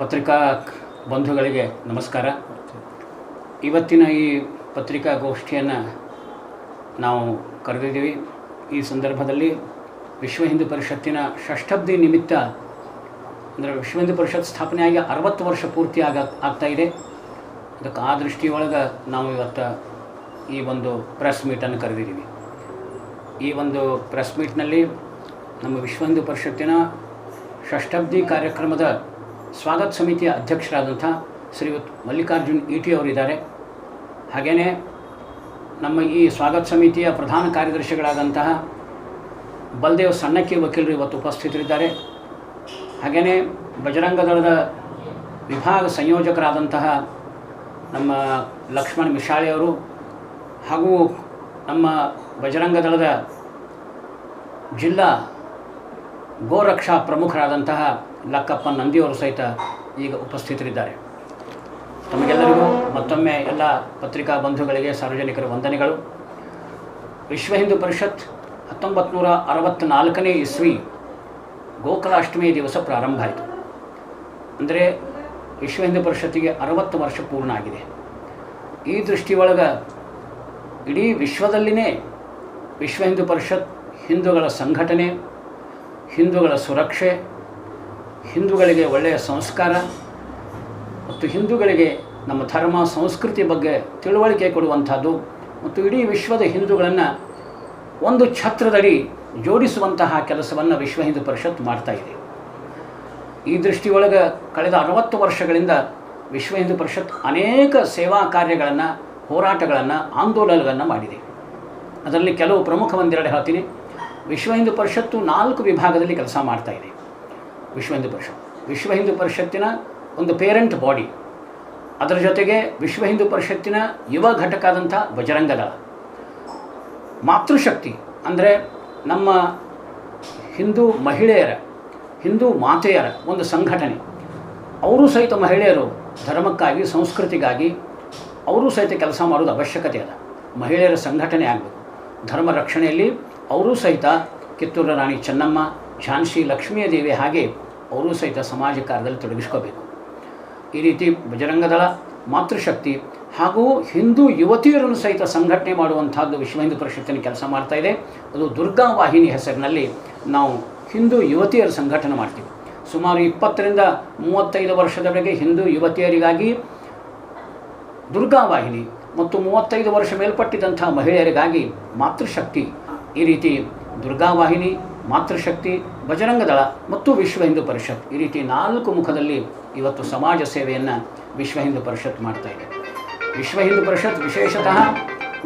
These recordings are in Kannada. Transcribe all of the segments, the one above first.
ಪತ್ರಿಕಾ ಬಂಧುಗಳಿಗೆ ನಮಸ್ಕಾರ. ಇವತ್ತಿನ ಈ ಪತ್ರಿಕಾಗೋಷ್ಠಿಯನ್ನು ನಾವು ಕರೆದಿದ್ದೀವಿ. ಈ ಸಂದರ್ಭದಲ್ಲಿ ವಿಶ್ವ ಹಿಂದೂ ಪರಿಷತ್ತಿನ ಷಷ್ಠಬ್ದಿ ನಿಮಿತ್ತ, ಅಂದರೆ ವಿಶ್ವ ಹಿಂದೂ ಪರಿಷತ್ ಸ್ಥಾಪನೆಯಾಗಿ ಅರವತ್ತು ವರ್ಷ ಪೂರ್ತಿ ಆಗ ಇದೆ. ಅದಕ್ಕೆ ಆ ದೃಷ್ಟಿಯೊಳಗೆ ನಾವು ಇವತ್ತು ಈ ಒಂದು ಪ್ರೆಸ್ ಮೀಟನ್ನು ಕರೆದಿದ್ದೀವಿ. ಈ ಒಂದು ಪ್ರೆಸ್ ಮೀಟ್ನಲ್ಲಿ ನಮ್ಮ ವಿಶ್ವ ಹಿಂದೂ ಪರಿಷತ್ತಿನ ಷಷ್ಠಬ್ದಿ ಕಾರ್ಯಕ್ರಮದ ಸ್ವಾಗತ ಸಮಿತಿಯ ಅಧ್ಯಕ್ಷರಾದಂಥ ಶ್ರೀಯುತ್ ಮಲ್ಲಿಕಾರ್ಜುನ್ ಇಟಿ ಅವರಿದ್ದಾರೆ. ಹಾಗೆಯೇ ನಮ್ಮ ಈ ಸ್ವಾಗತ ಸಮಿತಿಯ ಪ್ರಧಾನ ಕಾರ್ಯದರ್ಶಿಗಳಾದಂತಹ ಬಲ್ದೇವ್ ಸಣ್ಣಕ್ಕಿ ವಕೀಲರು ಇವತ್ತು ಉಪಸ್ಥಿತರಿದ್ದಾರೆ. ಹಾಗೆಯೇ ಬಜರಂಗ ದಳದ ವಿಭಾಗ ಸಂಯೋಜಕರಾದಂತಹ ನಮ್ಮ ಲಕ್ಷ್ಮಣ್ ಮಿಶಾಳಿ ಅವರು ಹಾಗೂ ನಮ್ಮ ಬಜರಂಗ ದಳದ ಜಿಲ್ಲಾ ಗೋರಕ್ಷಾ ಪ್ರಮುಖರಾದಂತಹ ಲಕ್ಕಪ್ಪ ನಂದಿಯವರು ಸಹಿತ ಈಗ ಉಪಸ್ಥಿತರಿದ್ದಾರೆ. ತಮಗೆಲ್ಲರಿಗೂ ಮತ್ತೊಮ್ಮೆ ಎಲ್ಲ ಪತ್ರಿಕಾ ಬಂಧುಗಳಿಗೆ ಸಾರ್ವಜನಿಕರ ವಂದನೆಗಳು. ವಿಶ್ವ ಹಿಂದೂ ಪರಿಷತ್ ಹತ್ತೊಂಬತ್ತು ನೂರ ಅರವತ್ತ್ನಾಲ್ಕನೇ ಇಸ್ವಿ ಗೋಕುಲಾಷ್ಟಮಿ ದಿವಸ ಪ್ರಾರಂಭ ಆಯಿತು. ಅಂದರೆ ವಿಶ್ವ ಹಿಂದೂ ಪರಿಷತ್ತಿಗೆ ಅರವತ್ತು ವರ್ಷ ಪೂರ್ಣ ಆಗಿದೆ. ಈ ದೃಷ್ಟಿಯೊಳಗೆ ಇಡೀ ವಿಶ್ವದಲ್ಲಿನೇ ವಿಶ್ವ ಹಿಂದೂ ಪರಿಷತ್ ಹಿಂದೂಗಳ ಸಂಘಟನೆ, ಹಿಂದೂಗಳ ಸುರಕ್ಷೆ ಹಿಂದೂಗಳಿಗೆ ಒಳ್ಳೆಯ ಸಂಸ್ಕಾರ ಮತ್ತು ಹಿಂದೂಗಳಿಗೆ ನಮ್ಮ ಧರ್ಮ, ಸಂಸ್ಕೃತಿ ಬಗ್ಗೆ ತಿಳುವಳಿಕೆ ಕೊಡುವಂಥದ್ದು ಮತ್ತು ಇಡೀ ವಿಶ್ವದ ಹಿಂದೂಗಳನ್ನು ಒಂದು ಛತ್ರದಡಿ ಜೋಡಿಸುವಂತಹ ಕೆಲಸವನ್ನು ವಿಶ್ವ ಹಿಂದೂ ಪರಿಷತ್ ಮಾಡ್ತಾ ಇದೆ. ಈ ದೃಷ್ಟಿಯೊಳಗೆ ಕಳೆದ ಅರವತ್ತು ವರ್ಷಗಳಿಂದ ವಿಶ್ವ ಹಿಂದೂ ಪರಿಷತ್ ಅನೇಕ ಸೇವಾ ಕಾರ್ಯಗಳನ್ನು, ಹೋರಾಟಗಳನ್ನು, ಆಂದೋಲನಗಳನ್ನು ಮಾಡಿದೆ. ಅದರಲ್ಲಿ ಕೆಲವು ಪ್ರಮುಖ ಒಂದೆರಡು ಹೇಳ್ತೀನಿ. ವಿಶ್ವ ಹಿಂದೂ ಪರಿಷತ್ತು ನಾಲ್ಕು ವಿಭಾಗದಲ್ಲಿ ಕೆಲಸ ಮಾಡ್ತಾ ವಿಶ್ವ ಹಿಂದೂ ಪರಿಷತ್. ವಿಶ್ವ ಹಿಂದೂ ಪರಿಷತ್ತಿನ ಒಂದು ಪೇರೆಂಟ್ ಬಾಡಿ. ಅದರ ಜೊತೆಗೆ ವಿಶ್ವ ಹಿಂದೂ ಪರಿಷತ್ತಿನ ಯುವ ಘಟಕ ಆದಂಥ ಬಜರಂಗ ದಳ ಮಾತೃಶಕ್ತಿ ಅಂದರೆ ನಮ್ಮ ಹಿಂದೂ ಮಹಿಳೆಯರ, ಹಿಂದೂ ಮಾತೆಯರ ಒಂದು ಸಂಘಟನೆ. ಅವರು ಸಹಿತ ಮಹಿಳೆಯರು ಧರ್ಮಕ್ಕಾಗಿ, ಸಂಸ್ಕೃತಿಗಾಗಿ ಅವರು ಸಹಿತ ಕೆಲಸ ಮಾಡೋದು ಅವಶ್ಯಕತೆ ಅದ ಮಹಿಳೆಯರ ಸಂಘಟನೆ ಆಗಬೇಕು. ಧರ್ಮ ರಕ್ಷಣೆಯಲ್ಲಿ ಅವರೂ ಸಹಿತ ಕಿತ್ತೂರು ರಾಣಿ ಚೆನ್ನಮ್ಮ ಝಾನ್ಸಿ ಲಕ್ಷ್ಮೀಯ ದೇವಿ ಹಾಗೆ ಅವರೂ ಸಹಿತ ಸಮಾಜ ಕಾರ್ಯದಲ್ಲಿ ತೊಡಗಿಸ್ಕೋಬೇಕು. ಈ ರೀತಿ ಬಜರಂಗದಳ ಮಾತೃಶಕ್ತಿ ಹಾಗೂ ಹಿಂದೂ ಯುವತಿಯರನ್ನು ಸಹಿತ ಸಂಘಟನೆ ಮಾಡುವಂಥದ್ದು ವಿಶ್ವ ಹಿಂದೂ ಪರಿಷತ್ತಿನ ಕೆಲಸ ಮಾಡ್ತಾ ಇದೆ. ಅದು ದುರ್ಗಾ ವಾಹಿನಿ ಹೆಸರಿನಲ್ಲಿ ನಾವು ಹಿಂದೂ ಯುವತಿಯರ ಸಂಘಟನೆ ಮಾಡ್ತೀವಿ. ಸುಮಾರು ಇಪ್ಪತ್ತರಿಂದ ಮೂವತ್ತೈದು ವರ್ಷದವರೆಗೆ ಹಿಂದೂ ಯುವತಿಯರಿಗಾಗಿ ದುರ್ಗಾ ವಾಹಿನಿ ಮತ್ತು ಮೂವತ್ತೈದು ವರ್ಷ ಮೇಲ್ಪಟ್ಟಿದ್ದಂಥ ಮಹಿಳೆಯರಿಗಾಗಿ ಮಾತೃಶಕ್ತಿ ಈ ರೀತಿ ದುರ್ಗಾ ವಾಹಿನಿ ಮಾತೃಶಕ್ತಿ ಬಜರಂಗ ದಳ ಮತ್ತು ವಿಶ್ವ ಹಿಂದೂ ಪರಿಷತ್ ಈ ರೀತಿ ನಾಲ್ಕು ಮುಖದಲ್ಲಿ ಇವತ್ತು ಸಮಾಜ ಸೇವೆಯನ್ನು ವಿಶ್ವ ಹಿಂದೂ ಪರಿಷತ್ ಮಾಡ್ತಾ ಇದೆ. ವಿಶ್ವ ಹಿಂದೂ ಪರಿಷತ್ ವಿಶೇಷತಃ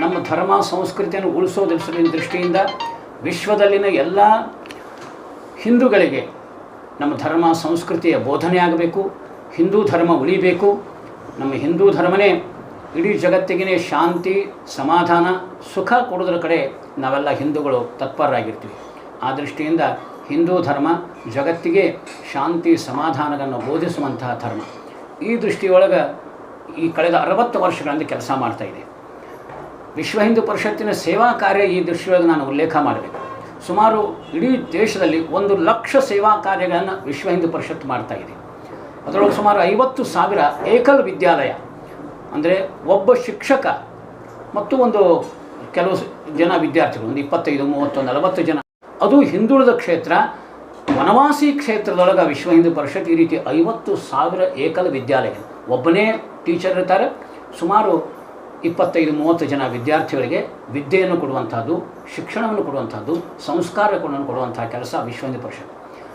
ನಮ್ಮ ಧರ್ಮ, ಸಂಸ್ಕೃತಿಯನ್ನು ಉಳಿಸೋದಿರಿಸಲಿನ ದೃಷ್ಟಿಯಿಂದ ವಿಶ್ವದಲ್ಲಿನ ಎಲ್ಲ ಹಿಂದೂಗಳಿಗೆ ನಮ್ಮ ಧರ್ಮ, ಸಂಸ್ಕೃತಿಯ ಬೋಧನೆ ಆಗಬೇಕು, ಹಿಂದೂ ಧರ್ಮ ಉಳಿಬೇಕು, ನಮ್ಮ ಹಿಂದೂ ಧರ್ಮನೇ ಇಡೀ ಜಗತ್ತಿಗೆ ಶಾಂತಿ, ಸಮಾಧಾನ, ಸುಖ ಕೊಡೋದ್ರ ಕಡೆ ನಾವೆಲ್ಲ ಹಿಂದೂಗಳು ತತ್ಪರರಾಗಿರ್ತೀವಿ. ಆ ದೃಷ್ಟಿಯಿಂದ ಹಿಂದೂ ಧರ್ಮ ಜಗತ್ತಿಗೆ ಶಾಂತಿ, ಸಮಾಧಾನವನ್ನು ಬೋಧಿಸುವಂತಹ ಧರ್ಮ. ಈ ದೃಷ್ಟಿಯೊಳಗೆ ಈ ಕಳೆದ ಅರವತ್ತು ವರ್ಷಗಳಿಂದ ಕೆಲಸ ಮಾಡ್ತಾ ಇದೆ. ವಿಶ್ವ ಹಿಂದೂ ಪರಿಷತ್ತಿನ ಸೇವಾ ಕಾರ್ಯ ಈ ದೃಷ್ಟಿಯೊಳಗೆ ನಾನು ಉಲ್ಲೇಖ ಮಾಡಬೇಕು. ಸುಮಾರು ಇಡೀ ದೇಶದಲ್ಲಿ ಒಂದು ಲಕ್ಷ ಸೇವಾ ಕಾರ್ಯಗಳನ್ನು ವಿಶ್ವ ಹಿಂದೂ ಪರಿಷತ್ ಮಾಡ್ತಾ ಇದೆ. ಅದರೊಳಗೆ ಸುಮಾರು ಐವತ್ತು ಸಾವಿರ ಏಕಲ್ ವಿದ್ಯಾಲಯ ಅಂದರೆ ಒಬ್ಬ ಶಿಕ್ಷಕ ಮತ್ತು ಒಂದು ಕೆಲವು ಜನ ವಿದ್ಯಾರ್ಥಿಗಳು, ಒಂದು ಇಪ್ಪತ್ತೈದು ಮೂವತ್ತು ನಲವತ್ತು ಜನ. ಅದು ಹಿಂದುಳಿದ ಕ್ಷೇತ್ರ, ವನವಾಸಿ ಕ್ಷೇತ್ರದೊಳಗೆ ವಿಶ್ವ ಹಿಂದೂ ಪರಿಷತ್ ಈ ರೀತಿ ಐವತ್ತು ಸಾವಿರ ಏಕಲ ವಿದ್ಯಾಲಯ. ಒಬ್ಬನೇ ಟೀಚರ್ ಇರ್ತಾರೆ. ಸುಮಾರು ಇಪ್ಪತ್ತೈದು, ಮೂವತ್ತು ಜನ ವಿದ್ಯಾರ್ಥಿಗಳಿಗೆ ವಿದ್ಯೆಯನ್ನು ಕೊಡುವಂಥದ್ದು ಶಿಕ್ಷಣವನ್ನು ಕೊಡುವಂಥದ್ದು ಸಂಸ್ಕಾರಗಳನ್ನು ಕೊಡುವಂಥ ಕೆಲಸ ವಿಶ್ವ ಹಿಂದೂ ಪರಿಷತ್.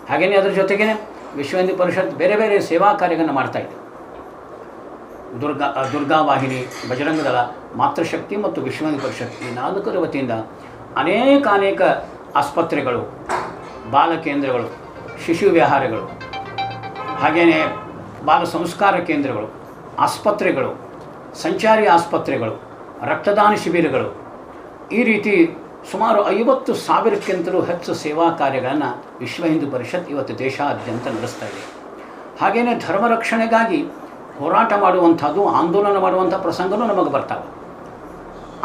ಹಾಗೆಯೇ ಅದರ ಜೊತೆಗೆ ವಿಶ್ವ ಹಿಂದೂ ಪರಿಷತ್ ಬೇರೆ ಬೇರೆ ಸೇವಾ ಕಾರ್ಯಗಳನ್ನು ಮಾಡ್ತಾ ಇದೆ. ದುರ್ಗಾ ದುರ್ಗಾವಾಹಿನಿ ಬಜರಂಗದಳ ಬಜರಂಗ ದಳ ಮಾತೃಶಕ್ತಿ ಮತ್ತು ವಿಶ್ವನಿ ಪರಿಷತ್ ಈ ನಾಲ್ಕರ ವತಿಯಿಂದ ಅನೇಕ ಅನೇಕ ಆಸ್ಪತ್ರೆಗಳು ಬಾಲ ಕೇಂದ್ರಗಳು ಶಿಶು ವಿಹಾರಗಳು ಹಾಗೆಯೇ ಬಾಲ ಸಂಸ್ಕಾರ ಕೇಂದ್ರಗಳು, ಆಸ್ಪತ್ರೆಗಳು, ಸಂಚಾರಿ ಆಸ್ಪತ್ರೆಗಳು, ರಕ್ತದಾನ ಶಿಬಿರಗಳು, ಈ ರೀತಿ ಸುಮಾರು ಐವತ್ತು ಸಾವಿರಕ್ಕಿಂತಲೂ ಹೆಚ್ಚು ಸೇವಾ ಕಾರ್ಯಗಳನ್ನು ವಿಶ್ವ ಹಿಂದೂ ಪರಿಷತ್ ಇವತ್ತು ದೇಶಾದ್ಯಂತ ನಡೆಸ್ತಾ ಇದೆ. ಹಾಗೆಯೇ ಧರ್ಮ ರಕ್ಷಣೆಗಾಗಿ ಹೋರಾಟ ಮಾಡುವಂಥದ್ದು, ಆಂದೋಲನ ಮಾಡುವಂಥ ಪ್ರಸಂಗನೂ ನಮಗೆ ಬರ್ತಾವೆ.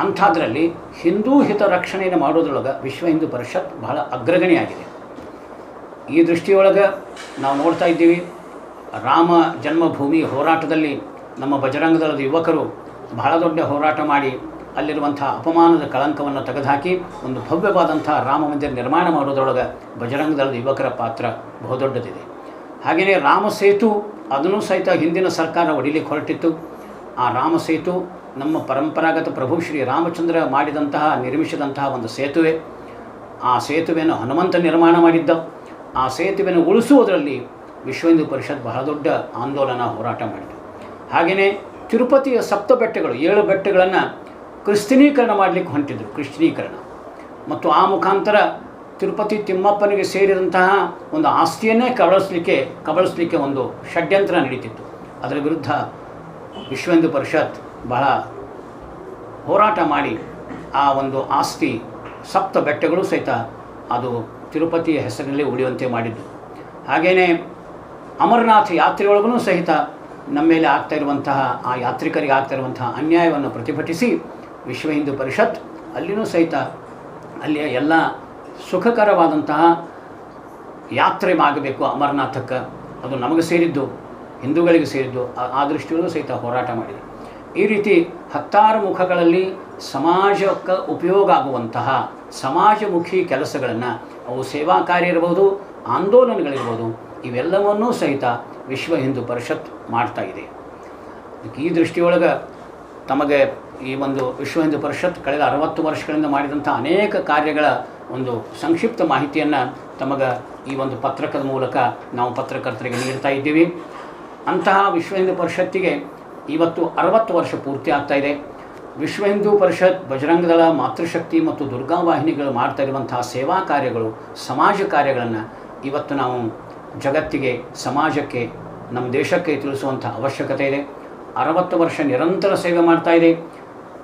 ಅಂಥದ್ರಲ್ಲಿ ಹಿಂದೂ ಹಿತ ರಕ್ಷಣೆಯನ್ನು ಮಾಡೋದ್ರೊಳಗೆ ವಿಶ್ವ ಹಿಂದೂ ಪರಿಷತ್ ಬಹಳ ಅಗ್ರಗಣಿಯಾಗಿದೆ. ಈ ದೃಷ್ಟಿಯೊಳಗೆ ನಾವು ನೋಡ್ತಾ ಇದ್ದೀವಿ, ರಾಮ ಜನ್ಮಭೂಮಿ ಹೋರಾಟದಲ್ಲಿ ನಮ್ಮ ಬಜರಂಗದಳದ ಯುವಕರು ಬಹಳ ದೊಡ್ಡ ಹೋರಾಟ ಮಾಡಿ ಅಲ್ಲಿರುವಂಥ ಅಪಮಾನದ ಕಳಂಕವನ್ನು ತೆಗೆದುಹಾಕಿ ಒಂದು ಭವ್ಯವಾದಂಥ ರಾಮ ಮಂದಿರ ನಿರ್ಮಾಣ ಮಾಡೋದ್ರೊಳಗೆ ಬಜರಂಗದಳದ ಯುವಕರ ಪಾತ್ರ ಬಹುದೊಡ್ಡದಿದೆ. ಹಾಗೆಯೇ ರಾಮ ಸೇತು ಅದನ್ನು ಸಹಿತ ಹಿಂದಿನ ಸರ್ಕಾರ ಹೊಡಿಲಿಕ್ಕೆ ಹೊರಟಿತ್ತು. ಆ ರಾಮ ಸೇತು ನಮ್ಮ ಪರಂಪರಾಗತ ಪ್ರಭು ಶ್ರೀ ರಾಮಚಂದ್ರ ಮಾಡಿದಂತಹ, ನಿರ್ಮಿಸಿದಂತಹ ಒಂದು ಸೇತುವೆ. ಆ ಸೇತುವೆಯನ್ನು ಹನುಮಂತ ನಿರ್ಮಾಣ ಮಾಡಿದ್ದ. ಆ ಸೇತುವೆಯನ್ನು ಉಳಿಸುವುದರಲ್ಲಿ ವಿಶ್ವ ಹಿಂದೂ ಪರಿಷತ್ ಬಹಳ ದೊಡ್ಡ ಆಂದೋಲನ ಹೋರಾಟ ಮಾಡಿತು. ಹಾಗೆಯೇ ತಿರುಪತಿಯ ಸಪ್ತ ಬೆಟ್ಟಗಳು ಏಳು ಬೆಟ್ಟಗಳನ್ನು ಕ್ರಿಸ್ತನೀಕರಣ ಮಾಡಲಿಕ್ಕೆ ಹೊಂಟಿದ್ರು ಕ್ರಿಶ್ಚಿನೀಕರಣ ಮತ್ತು ಆ ಮುಖಾಂತರ ತಿರುಪತಿ ತಿಮ್ಮಪ್ಪನಿಗೆ ಸೇರಿದಂತಹ ಒಂದು ಆಸ್ತಿಯನ್ನೇ ಕಬಳಿಸ್ಲಿಕ್ಕೆ ಕಬಳಿಸ್ಲಿಕ್ಕೆ ಒಂದು ಷಡ್ಯಂತ್ರ ನಡೀತಿತ್ತು. ಅದರ ವಿರುದ್ಧ ವಿಶ್ವ ಹಿಂದೂ ಪರಿಷತ್ ಬಹಳ ಹೋರಾಟ ಮಾಡಿ ಆ ಒಂದು ಆಸ್ತಿ ಸಪ್ತ ಬೆಟ್ಟಗಳು ಸಹಿತ ಅದು ತಿರುಪತಿಯ ಹೆಸರಿನಲ್ಲಿ ಉಳಿಯುವಂತೆ ಮಾಡಿದ್ದು. ಹಾಗೆಯೇ ಅಮರನಾಥ ಯಾತ್ರೆಯೊಳಗೂ ಸಹಿತ ನಮ್ಮ ಮೇಲೆ ಆಗ್ತಾ ಇರುವಂತಹ, ಆ ಯಾತ್ರಿಕರಿಗೆ ಆಗ್ತಾ ಇರುವಂತಹ ಅನ್ಯಾಯವನ್ನು ಪ್ರತಿಭಟಿಸಿ ವಿಶ್ವ ಹಿಂದೂ ಪರಿಷತ್ ಅಲ್ಲಿನೂ ಸಹಿತ ಅಲ್ಲಿಯ ಎಲ್ಲ ಸುಖಕರವಾದಂತಹ ಯಾತ್ರೆ ಆಗಬೇಕು ಅಮರನಾಥಕ್ಕೆ. ಅದು ನಮಗೆ ಸೇರಿದ್ದು, ಹಿಂದೂಗಳಿಗೆ ಸೇರಿದ್ದು, ಆ- ದೃಷ್ಟಿಯಲ್ಲೂ ಸಹಿತ ಹೋರಾಟ ಮಾಡಿದೆ. ಈ ರೀತಿ ಹತ್ತಾರು ಮುಖಗಳಲ್ಲಿ ಸಮಾಜಕ್ಕೆ ಉಪಯೋಗ ಆಗುವಂತಹ ಸಮಾಜಮುಖಿ ಕೆಲಸಗಳನ್ನು, ಅವು ಸೇವಾ ಕಾರ್ಯ ಇರಬಹುದು ಆಂದೋಲನಗಳಿರ್ಬೋದು, ಇವೆಲ್ಲವನ್ನೂ ಸಹಿತ ವಿಶ್ವ ಹಿಂದೂ ಪರಿಷತ್ ಮಾಡ್ತಾ ಇದೆ. ಈ ದೃಷ್ಟಿಯೊಳಗೆ ತಮಗೆ ಈ ಒಂದು ವಿಶ್ವ ಹಿಂದೂ ಪರಿಷತ್ ಕಳೆದ ಅರವತ್ತು ವರ್ಷಗಳಿಂದ ಮಾಡಿದಂಥ ಅನೇಕ ಕಾರ್ಯಗಳ ಒಂದು ಸಂಕ್ಷಿಪ್ತ ಮಾಹಿತಿಯನ್ನು ತಮಗೆ ಈ ಒಂದು ಪತ್ರಕದ ಮೂಲಕ ನಾವು ಪತ್ರಕರ್ತರಿಗೆ ನೀಡ್ತಾ ಇದ್ದೀವಿ. ಅಂತಹ ವಿಶ್ವ ಹಿಂದೂ ಪರಿಷತ್ತಿಗೆ ಇವತ್ತು ಅರವತ್ತು ವರ್ಷ ಪೂರ್ತಿ ಆಗ್ತಾ ಇದೆ. ವಿಶ್ವ ಹಿಂದೂ ಪರಿಷತ್ ಬಜರಂಗದಳ ಮಾತೃಶಕ್ತಿ ಮತ್ತು ದುರ್ಗಾ ವಾಹಿನಿಗಳು ಮಾಡ್ತಾ ಇರುವಂತಹ ಸೇವಾ ಕಾರ್ಯಗಳು, ಸಮಾಜ ಕಾರ್ಯಗಳನ್ನು ಇವತ್ತು ನಾವು ಜಗತ್ತಿಗೆ, ಸಮಾಜಕ್ಕೆ, ನಮ್ಮ ದೇಶಕ್ಕೆ ತಿಳಿಸುವಂಥ ಅವಶ್ಯಕತೆ ಇದೆ. ಅರವತ್ತು ವರ್ಷ ನಿರಂತರ ಸೇವೆ ಮಾಡ್ತಾ ಇದೆ.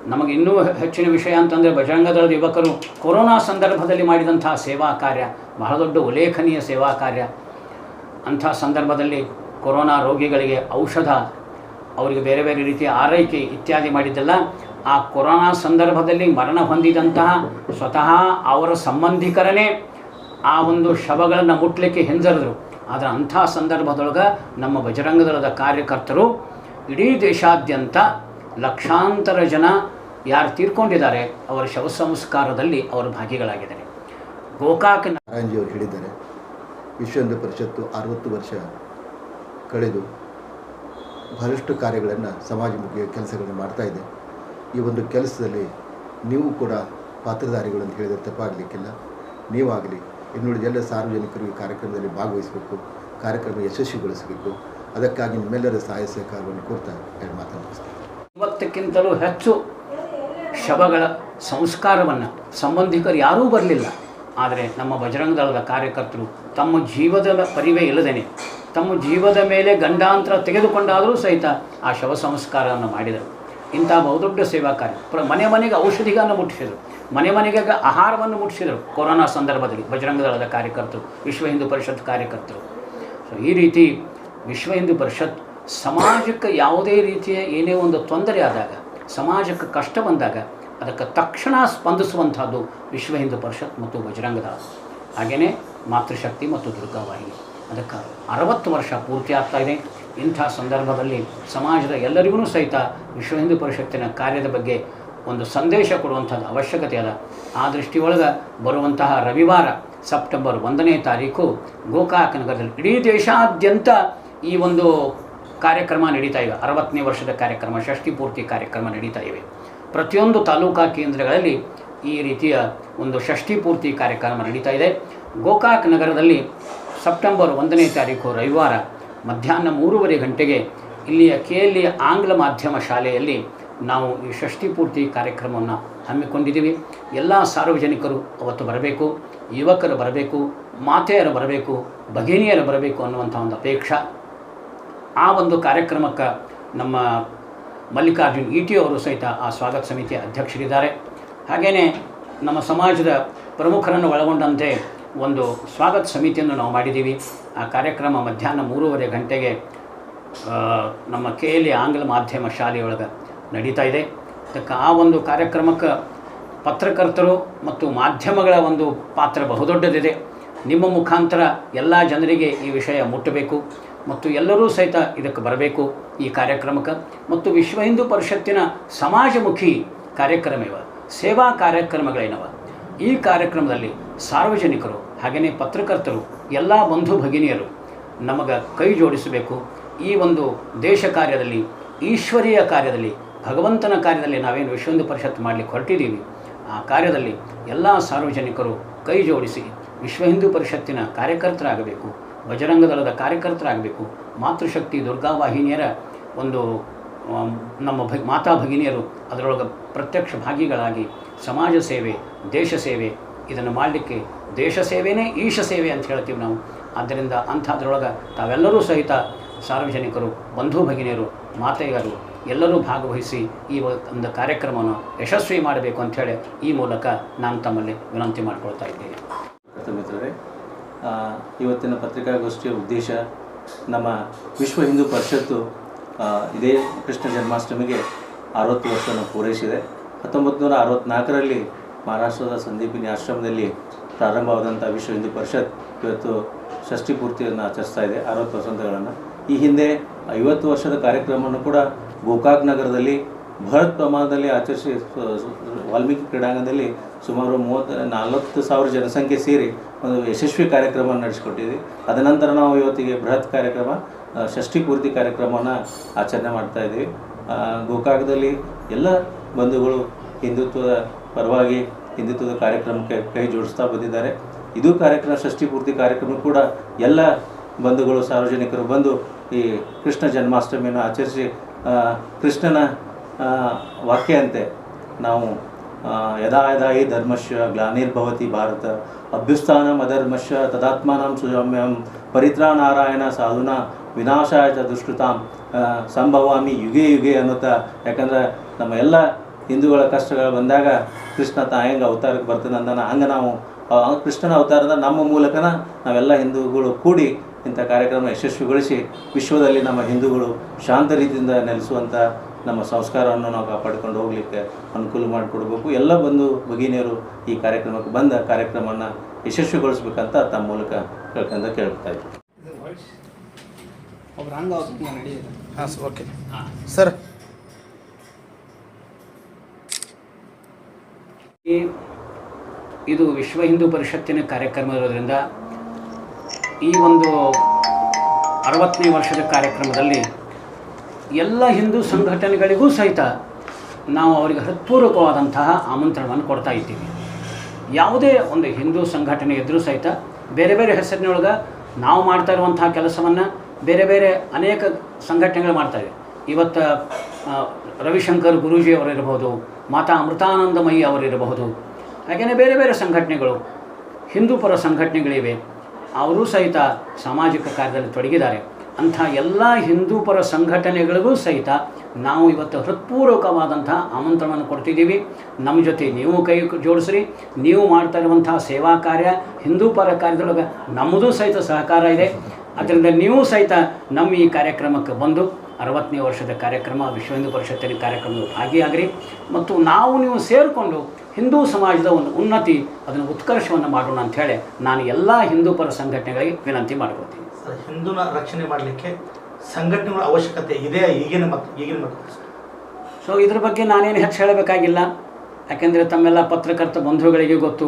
ನಮಗೆ ಇನ್ನೂ ಹೆಚ್ಚಿನ ವಿಷಯ ಅಂತಂದರೆ ಬಜರಂಗದಳದ ಯುವಕರು ಕೊರೋನಾ ಸಂದರ್ಭದಲ್ಲಿ ಮಾಡಿದಂಥ ಸೇವಾ ಕಾರ್ಯ, ಬಹಳ ದೊಡ್ಡ ಉಲ್ಲೇಖನೀಯ ಸೇವಾ ಕಾರ್ಯ. ಅಂಥ ಸಂದರ್ಭದಲ್ಲಿ ಕೊರೋನಾ ರೋಗಿಗಳಿಗೆ ಔಷಧ, ಅವರಿಗೆ ಬೇರೆ ಬೇರೆ ರೀತಿಯ ಆರೈಕೆ ಇತ್ಯಾದಿ ಮಾಡಿದ್ದೆಲ್ಲ, ಆ ಕೊರೋನಾ ಸಂದರ್ಭದಲ್ಲಿ ಮರಣ ಹೊಂದಿದಂತಹ ಸ್ವತಃ ಅವರ ಸಂಬಂಧಿಕರನೇ ಆ ಒಂದು ಶವಗಳನ್ನು ಮುಟ್ಲಿಕ್ಕೆ ಹಿಂಜರಿದ್ರು. ಆದರೆ ಅಂಥ ಸಂದರ್ಭದೊಳಗೆ ನಮ್ಮ ಬಜರಂಗದಳದ ಕಾರ್ಯಕರ್ತರು ಇಡೀ ದೇಶಾದ್ಯಂತ ಲಕ್ಷಾಂತರ ಜನ ಯಾರು ತೀರ್ಕೊಂಡಿದ್ದಾರೆ, ಅವರ ಶವ ಸಂಸ್ಕಾರದಲ್ಲಿ ಅವರು ಭಾಗಿಗಳಾಗಿದ್ದಾರೆ. ಗೋಕಾಕ್ ನಾರಾಯಣಜಿಯವರು ಹೇಳಿದ್ದಾರೆ ವಿಶ್ವ ಹಿಂದೂ ಪರಿಷತ್ತು ಅರವತ್ತು ವರ್ಷ ಕಳೆದು ಬಹಳಷ್ಟು ಕಾರ್ಯಗಳನ್ನು ಸಮಾಜಮುಖಿ ಕೆಲಸಗಳನ್ನು ಮಾಡ್ತಾ ಇದೆ. ಈ ಒಂದು ಕೆಲಸದಲ್ಲಿ ನೀವು ಕೂಡ ಪಾತ್ರಧಾರಿಗಳು ಅಂತ ಹೇಳಿದರೆ ತಪ್ಪಾಗಲಿಕ್ಕಿಲ್ಲ. ನೀವಾಗಲಿ ಇನ್ನುಳಿದ ಎಲ್ಲ ಸಾರ್ವಜನಿಕರು ಈ ಕಾರ್ಯಕ್ರಮದಲ್ಲಿ ಭಾಗವಹಿಸಬೇಕು, ಕಾರ್ಯಕ್ರಮ ಯಶಸ್ವಿಗೊಳಿಸಬೇಕು. ಅದಕ್ಕಾಗಿ ನಿಮ್ಮೆಲ್ಲರ ಸಹಾಯ ಸಹಕಾರವನ್ನು ಕೋರ್ತಾ ಎರಡು ಮಾತನಾಡಿಸ್ತಾರೆ ಇವತ್ತಕ್ಕಿಂತಲೂ ಹೆಚ್ಚು ಶವಗಳ ಸಂಸ್ಕಾರವನ್ನು ಸಂಬಂಧಿಕರು ಯಾರೂ ಬರಲಿಲ್ಲ. ಆದರೆ ನಮ್ಮ ಬಜರಂಗ ದಳದ ಕಾರ್ಯಕರ್ತರು ತಮ್ಮ ಜೀವದ ಪರಿವೇ ಇಲ್ಲದೇನೆ, ತಮ್ಮ ಜೀವದ ಮೇಲೆ ಗಂಡಾಂತರ ತೆಗೆದುಕೊಂಡಾದರೂ ಸಹಿತ ಆ ಶವ ಸಂಸ್ಕಾರವನ್ನು ಮಾಡಿದರು. ಇಂಥ ಬಹುದೊಡ್ಡ ಸೇವಾ ಕಾರ್ಯ. ಪ್ರ, ಮನೆ ಮನೆಗೆ ಔಷಧಿಗಳನ್ನು ಮುಟ್ಟಿಸಿದರು. ಮನೆ ಮನೆಗೆ ಆಹಾರವನ್ನು ಮುಟ್ಟಿಸಿದರು. ಕೊರೋನಾ ಸಂದರ್ಭದಲ್ಲಿ ಬಜರಂಗ ದಳದ ಕಾರ್ಯಕರ್ತರು, ವಿಶ್ವ ಹಿಂದೂ ಪರಿಷತ್ ಕಾರ್ಯಕರ್ತರು. ಸೊ ಈ ರೀತಿ ವಿಶ್ವ ಹಿಂದೂ ಪರಿಷತ್ ಸಮಾಜಕ್ಕೆ ಯಾವುದೇ ರೀತಿಯ ಏನೇ ಒಂದು ತೊಂದರೆ ಆದಾಗ, ಸಮಾಜಕ್ಕೆ ಕಷ್ಟ ಬಂದಾಗ, ಅದಕ್ಕೆ ತಕ್ಷಣ ಸ್ಪಂದಿಸುವಂಥದ್ದು ವಿಶ್ವ ಹಿಂದೂ ಪರಿಷತ್ ಮತ್ತು ಬಜರಂಗದ ಹಾಗೆಯೇ ಮಾತೃಶಕ್ತಿ ಮತ್ತು ದುರ್ಗಾವಾಹಿನಿ. ಅದಕ್ಕೆ ಅರವತ್ತು ವರ್ಷ ಪೂರ್ತಿ ಆಗ್ತಾ ಇದೆ. ಇಂಥ ಸಂದರ್ಭದಲ್ಲಿ ಸಮಾಜದ ಎಲ್ಲರಿಗೂ ಸಹಿತ ವಿಶ್ವ ಹಿಂದೂ ಪರಿಷತ್ತಿನ ಕಾರ್ಯದ ಬಗ್ಗೆ ಒಂದು ಸಂದೇಶ ಕೊಡುವಂಥದ್ದು ಅವಶ್ಯಕತೆ ಅದ. ಆ ದೃಷ್ಟಿಯೊಳಗೆ ಬರುವಂತಹ ರವಿವಾರ, ಸೆಪ್ಟೆಂಬರ್ ಒಂದನೇ ತಾರೀಕು ಗೋಕಾಕ್ ನಗರದಲ್ಲಿ ಇಡೀ ದೇಶಾದ್ಯಂತ ಈ ಒಂದು ಕಾರ್ಯಕ್ರಮ ನಡೀತಾ ಇವೆ. ಅರವತ್ತನೇ ವರ್ಷದ ಕಾರ್ಯಕ್ರಮ, ಷಷ್ಠಿ ಪೂರ್ತಿ ಕಾರ್ಯಕ್ರಮ ನಡೀತಾ ಇವೆ. ಪ್ರತಿಯೊಂದು ತಾಲೂಕಾ ಕೇಂದ್ರಗಳಲ್ಲಿ ಈ ರೀತಿಯ ಒಂದು ಷಷ್ಠಿ ಪೂರ್ತಿ ಕಾರ್ಯಕ್ರಮ ನಡೀತಾ ಇದೆ. ಗೋಕಾಕ್ ನಗರದಲ್ಲಿ ಸೆಪ್ಟೆಂಬರ್ ಒಂದನೇ ತಾರೀಕು ರವಿವಾರ ಮಧ್ಯಾಹ್ನ ಮೂರುವರೆ ಗಂಟೆಗೆ ಇಲ್ಲಿಯ ಕೆ ಎಲ್ ಆಂಗ್ಲ ಮಾಧ್ಯಮ ಶಾಲೆಯಲ್ಲಿ ನಾವು ಈ ಷಷ್ಠಿ ಪೂರ್ತಿ ಕಾರ್ಯಕ್ರಮವನ್ನು ಹಮ್ಮಿಕೊಂಡಿದ್ದೀವಿ. ಎಲ್ಲ ಸಾರ್ವಜನಿಕರು ಅವತ್ತು ಬರಬೇಕು, ಯುವಕರು ಬರಬೇಕು, ಮಾತೆಯರು ಬರಬೇಕು, ಭಗಿನಿಯರು ಬರಬೇಕು ಅನ್ನುವಂಥ ಒಂದು ಅಪೇಕ್ಷೆ. ಆ ಒಂದು ಕಾರ್ಯಕ್ರಮಕ್ಕೆ ನಮ್ಮ ಮಲ್ಲಿಕಾರ್ಜುನ್ ಇ ಟಿ ಅವರು ಸಹಿತ ಆ ಸ್ವಾಗತ ಸಮಿತಿಯ ಅಧ್ಯಕ್ಷರಿದ್ದಾರೆ. ಹಾಗೆಯೇ ನಮ್ಮ ಸಮಾಜದ ಪ್ರಮುಖರನ್ನು ಒಳಗೊಂಡಂತೆ ಒಂದು ಸ್ವಾಗತ ಸಮಿತಿಯನ್ನು ನಾವು ಮಾಡಿದ್ದೀವಿ. ಆ ಕಾರ್ಯಕ್ರಮ ಮಧ್ಯಾಹ್ನ ಮೂರುವರೆ ಗಂಟೆಗೆ ನಮ್ಮ ಕೆ ಎಲ್ ಆಂಗ್ಲ ಮಾಧ್ಯಮ ಶಾಲೆಯೊಳಗೆ ನಡೀತಾ ಇದೆ. ಅದಕ್ಕೆ ಆ ಒಂದು ಕಾರ್ಯಕ್ರಮಕ್ಕೆ ಪತ್ರಕರ್ತರು ಮತ್ತು ಮಾಧ್ಯಮಗಳ ಒಂದು ಪಾತ್ರ ಬಹುದೊಡ್ಡದಿದೆ. ನಿಮ್ಮ ಮುಖಾಂತರ ಎಲ್ಲ ಜನರಿಗೆ ಈ ವಿಷಯ ಮುಟ್ಟಬೇಕು. ಮತ್ತು ಎಲ್ಲರೂ ಸಹಿತ ಇದಕ್ಕೆ ಬರಬೇಕು ಈ ಕಾರ್ಯಕ್ರಮಕ್ಕೆ. ಮತ್ತು ವಿಶ್ವ ಹಿಂದೂ ಪರಿಷತ್ತಿನ ಸಮಾಜಮುಖಿ ಕಾರ್ಯಕ್ರಮ ಇವ ಸೇವಾ ಕಾರ್ಯಕ್ರಮಗಳೇನವ. ಈ ಕಾರ್ಯಕ್ರಮದಲ್ಲಿ ಸಾರ್ವಜನಿಕರು ಹಾಗೆಯೇ ಪತ್ರಕರ್ತರು, ಎಲ್ಲ ಬಂಧು ಭಗಿನಿಯರು ನಮಗೆ ಕೈ ಜೋಡಿಸಬೇಕು. ಈ ಒಂದು ದೇಶ ಕಾರ್ಯದಲ್ಲಿ, ಈಶ್ವರೀಯ ಕಾರ್ಯದಲ್ಲಿ, ಭಗವಂತನ ಕಾರ್ಯದಲ್ಲಿ ನಾವೇನು ವಿಶ್ವ ಹಿಂದೂ ಪರಿಷತ್ ಮಾಡಲಿಕ್ಕೆ ಹೊರಟಿದ್ದೀವಿ. ಆ ಕಾರ್ಯದಲ್ಲಿ ಎಲ್ಲ ಸಾರ್ವಜನಿಕರು ಕೈ ಜೋಡಿಸಿ ವಿಶ್ವ ಹಿಂದೂ ಪರಿಷತ್ತಿನ ಕಾರ್ಯಕರ್ತರಾಗಬೇಕು. ಬಜರಂಗ ದಳದ ಕಾರ್ಯಕರ್ತರಾಗಬೇಕು. ಮಾತೃಶಕ್ತಿ ದುರ್ಗಾವಾಹಿನಿಯರ ಒಂದು ನಮ್ಮ ಭ ಮಾತಾ ಭಗಿನಿಯರು ಅದರೊಳಗೆ ಪ್ರತ್ಯಕ್ಷ ಭಾಗಿಗಳಾಗಿ ಸಮಾಜ ಸೇವೆ, ದೇಶ ಸೇವೆ, ಇದನ್ನು ಮಾಡಲಿಕ್ಕೆ ದೇಶ ಸೇವೆನೇ ಈಶ ಸೇವೆ ಅಂತ ಹೇಳ್ತೀವಿ ನಾವು. ಆದ್ದರಿಂದ ಅಂಥದ್ರೊಳಗೆ ತಾವೆಲ್ಲರೂ ಸಹಿತ ಸಾರ್ವಜನಿಕರು, ಬಂಧು ಭಗಿನಿಯರು, ಮಾತೆಯರು ಎಲ್ಲರೂ ಭಾಗವಹಿಸಿ ಈ ಒಂದು ಕಾರ್ಯಕ್ರಮವನ್ನು ಯಶಸ್ವಿ ಮಾಡಬೇಕು ಅಂಥೇಳಿ ಈ ಮೂಲಕ ನಾನು ತಮ್ಮಲ್ಲಿ ವಿನಂತಿ ಮಾಡ್ಕೊಳ್ತಾ ಇದ್ದೇನೆ. ಇವತ್ತಿನ ಪತ್ರಿಕಾಗೋಷ್ಠಿಯ ಉದ್ದೇಶ ನಮ್ಮ ವಿಶ್ವ ಹಿಂದೂ ಪರಿಷತ್ತು ಇದೇ ಕೃಷ್ಣ ಜನ್ಮಾಷ್ಟಮಿಗೆ ಅರವತ್ತು ವರ್ಷವನ್ನು ಪೂರೈಸಿದೆ. ಹತ್ತೊಂಬತ್ತು ನೂರ ಅರವತ್ತ್ನಾಲ್ಕರಲ್ಲಿ ಮಹಾರಾಷ್ಟ್ರದ ಸಂದೀಪಿನಿ ಆಶ್ರಮದಲ್ಲಿ ಪ್ರಾರಂಭವಾದಂಥ ವಿಶ್ವ ಹಿಂದೂ ಪರಿಷತ್ ಇವತ್ತು ಷಷ್ಠಿ ಪೂರ್ತಿಯನ್ನು ಆಚರಿಸ್ತಾ ಇದೆ, ಅರವತ್ತು ವಸಂತಗಳನ್ನು. ಈ ಹಿಂದೆ ಐವತ್ತು ವರ್ಷದ ಕಾರ್ಯಕ್ರಮವನ್ನು ಕೂಡ ಗೋಕಾಕ್ ನಗರದಲ್ಲಿ ಬೃಹತ್ ಪ್ರಮಾಣದಲ್ಲಿ ಆಚರಿಸಿ ವಾಲ್ಮೀಕಿ ಕ್ರೀಡಾಂಗಣದಲ್ಲಿ ಸುಮಾರು ಮೂವತ್ತು ನಲವತ್ತು ಸಾವಿರ ಜನಸಂಖ್ಯೆ ಸೇರಿ ಒಂದು ಯಶಸ್ವಿ ಕಾರ್ಯಕ್ರಮವನ್ನು ನಡೆಸಿಕೊಟ್ಟಿದ್ವಿ. ಅದನಂತರ ನಾವು ಇವತ್ತಿಗೆ ಬೃಹತ್ ಕಾರ್ಯಕ್ರಮ ಷಷ್ಠಿ ಪೂರ್ತಿ ಕಾರ್ಯಕ್ರಮವನ್ನು ಆಚರಣೆ ಮಾಡ್ತಾ ಇದ್ದೀವಿ ಗೋಕಾಕದಲ್ಲಿ ಎಲ್ಲ ಬಂಧುಗಳು ಹಿಂದುತ್ವದ ಪರವಾಗಿ ಹಿಂದುತ್ವದ ಕಾರ್ಯಕ್ರಮಕ್ಕೆ ಕೈ ಜೋಡಿಸ್ತಾ ಬಂದಿದ್ದಾರೆ. ಇದು ಕಾರ್ಯಕ್ರಮ, ಷಷ್ಠಿ ಪೂರ್ತಿ ಕಾರ್ಯಕ್ರಮ ಕೂಡ ಎಲ್ಲ ಬಂಧುಗಳು, ಸಾರ್ವಜನಿಕರು ಬಂದು ಈ ಕೃಷ್ಣ ಜನ್ಮಾಷ್ಟಮಿಯನ್ನು ಆಚರಿಸಿ ಕೃಷ್ಣನ ವಾಕ್ಯಂತೆ ನಾವು ಯದಾ ಯದಾ ಹಿ ಧರ್ಮಶ್ಯ ಗ್ಲಾನಿರ್ಭವತಿ ಭಾರತ ಅಭ್ಯುಸ್ಥಾನ ಅಧರ್ಮಶ್ಯ ತದಾತ್ಮಾನಂ ಸುಜಮ್ಯಂ, ಪರಿತ್ರಾನಾರಾಯಣ ಸಾಧುನ ವಿನಾಶಾಯ ದುಷ್ಕೃತಾಂ ಸಂಭವಾಮಿ ಯುಗೆ ಯುಗೆ ಅನ್ನುತ್ತಾ. ಯಾಕಂದ್ರೆ ನಮ್ಮ ಎಲ್ಲ ಹಿಂದೂಗಳ ಕಷ್ಟಗಳು ಬಂದಾಗ ಕೃಷ್ಣ ತಾ ಹೆಂಗೆ ಅವತಾರಕ್ಕೆ ಬರ್ತಾನೆ ಅಂದಾನ ಹಂಗೆ ನಾವು ಕೃಷ್ಣನ ಅವತಾರದ ನಮ್ಮ ಮೂಲಕನ ನಾವೆಲ್ಲ ಹಿಂದೂಗಳು ಕೂಡಿ ಇಂಥ ಕಾರ್ಯಕ್ರಮ ಯಶಸ್ವಿಗೊಳಿಸಿ ವಿಶ್ವದಲ್ಲಿ ನಮ್ಮ ಹಿಂದೂಗಳು ಶಾಂತ ರೀತಿಯಿಂದ ನೆಲೆಸುವಂಥ ನಮ್ಮ ಸಂಸ್ಕಾರವನ್ನು ನಾವು ಕಾಪಾಡಿಕೊಂಡು ಹೋಗಲಿಕ್ಕೆ ಅನುಕೂಲ ಮಾಡಿಕೊಡ್ಬೇಕು. ಎಲ್ಲ ಬಂದು ಭಗಿನಿಯರು ಈ ಕಾರ್ಯಕ್ರಮಕ್ಕೆ ಬಂದ ಕಾರ್ಯಕ್ರಮವನ್ನು ಯಶಸ್ವಿಗೊಳಿಸ್ಬೇಕಂತ ತಮ್ಮ ಮೂಲಕ ಕೇಳ್ಕೊಂಡ ಕೇಳ್ತಾ ಹಾಂ ಸರ್ ಓಕೆ. ಸರ್. ಈ ಇದು ವಿಶ್ವ ಹಿಂದೂ ಪರಿಷತ್ತಿನ ಕಾರ್ಯಕ್ರಮ ಇರೋದ್ರಿಂದ ಈ ಒಂದು ಅರವತ್ತನೇ ವರ್ಷದ ಕಾರ್ಯಕ್ರಮದಲ್ಲಿ ಎಲ್ಲ ಹಿಂದೂ ಸಂಘಟನೆಗಳಿಗೂ ಸಹಿತ ನಾವು ಅವರಿಗೆ ಹೃತ್ಪೂರ್ವಕವಾದಂತಹ ಆಮಂತ್ರಣವನ್ನು ಕೊಡ್ತಾ ಇದ್ದೀವಿ. ಯಾವುದೇ ಒಂದು ಹಿಂದೂ ಸಂಘಟನೆ ಇದ್ದರೂ ಸಹಿತ ಬೇರೆ ಬೇರೆ ಹೆಸರಿನೊಳಗೆ ನಾವು ಮಾಡ್ತಾ ಇರುವಂತಹ ಕೆಲಸವನ್ನು ಬೇರೆ ಬೇರೆ ಅನೇಕ ಸಂಘಟನೆಗಳು ಮಾಡ್ತಾ ಇವೆ. ಇವತ್ತು ರವಿಶಂಕರ್ ಗುರೂಜಿ ಅವರಿರ್ಬೋದು ಮಾತಾ ಅಮೃತಾನಂದಮಯಿ ಅವರಿರಬಹುದು ಹಾಗೆಯೇ ಬೇರೆ ಬೇರೆ ಸಂಘಟನೆಗಳು, ಹಿಂದೂ ಪರ ಸಂಘಟನೆಗಳಿವೆ. ಅವರೂ ಸಹಿತ ಸಾಮಾಜಿಕ ಕಾರ್ಯದಲ್ಲಿ ತೊಡಗಿದ್ದಾರೆ. ಅಂಥ ಎಲ್ಲ ಹಿಂದೂ ಪರ ಸಂಘಟನೆಗಳಿಗೂ ಸಹಿತ ನಾವು ಇವತ್ತು ಹೃತ್ಪೂರ್ವಕವಾದಂಥ ಆಮಂತ್ರಣವನ್ನು ಕೊಡ್ತಿದ್ದೀವಿ. ನಮ್ಮ ಜೊತೆ ನೀವು ಕೈ ಜೋಡಿಸ್ರಿ. ನೀವು ಮಾಡ್ತಾ ಇರುವಂಥ ಸೇವಾ ಕಾರ್ಯ ಹಿಂದೂ ಪರ ಕಾರ್ಯದೊಳಗೆ ನಮ್ಮದು ಸಹಿತ ಸಹಕಾರ ಇದೆ. ಅದರಿಂದ ನೀವು ಸಹಿತ ನಮ್ಮ ಈ ಕಾರ್ಯಕ್ರಮಕ್ಕೆ ಬಂದು ಅರವತ್ತನೇ ವರ್ಷದ ಕಾರ್ಯಕ್ರಮ ವಿಶ್ವ ಹಿಂದೂ ಪರಿಷತ್ತಿನ ಕಾರ್ಯಕ್ರಮದ ಭಾಗಿಯಾಗ್ರಿ. ಮತ್ತು ನಾವು ನೀವು ಸೇರಿಕೊಂಡು ಹಿಂದೂ ಸಮಾಜದ ಒಂದು ಉನ್ನತಿ ಅದನ್ನು ಉತ್ಕರ್ಷವನ್ನು ಮಾಡೋಣ ಅಂಥೇಳಿ ನಾನು ಎಲ್ಲ ಹಿಂದೂ ಪರ ಸಂಘಟನೆಗಳಿಗೆ ವಿನಂತಿ ಮಾಡ್ಕೊಳ್ತೀನಿ. ಸರ್, ಹಿಂದೂನ ರಕ್ಷಣೆ ಮಾಡಲಿಕ್ಕೆ ಸಂಘಟನೆಗಳ ಅವಶ್ಯಕತೆ ಇದೆ ಈಗಿನ ಮತ್ತು ಈಗಿನ ಮಕ್ಕಳು ಸೊ ಇದ್ರ ಬಗ್ಗೆ ನಾನೇನು ಹೆಚ್ಚು ಹೇಳಬೇಕಾಗಿಲ್ಲ. ಯಾಕೆಂದರೆ ತಮ್ಮೆಲ್ಲ ಪತ್ರಕರ್ತ ಬಂಧುಗಳಿಗೆ ಗೊತ್ತು.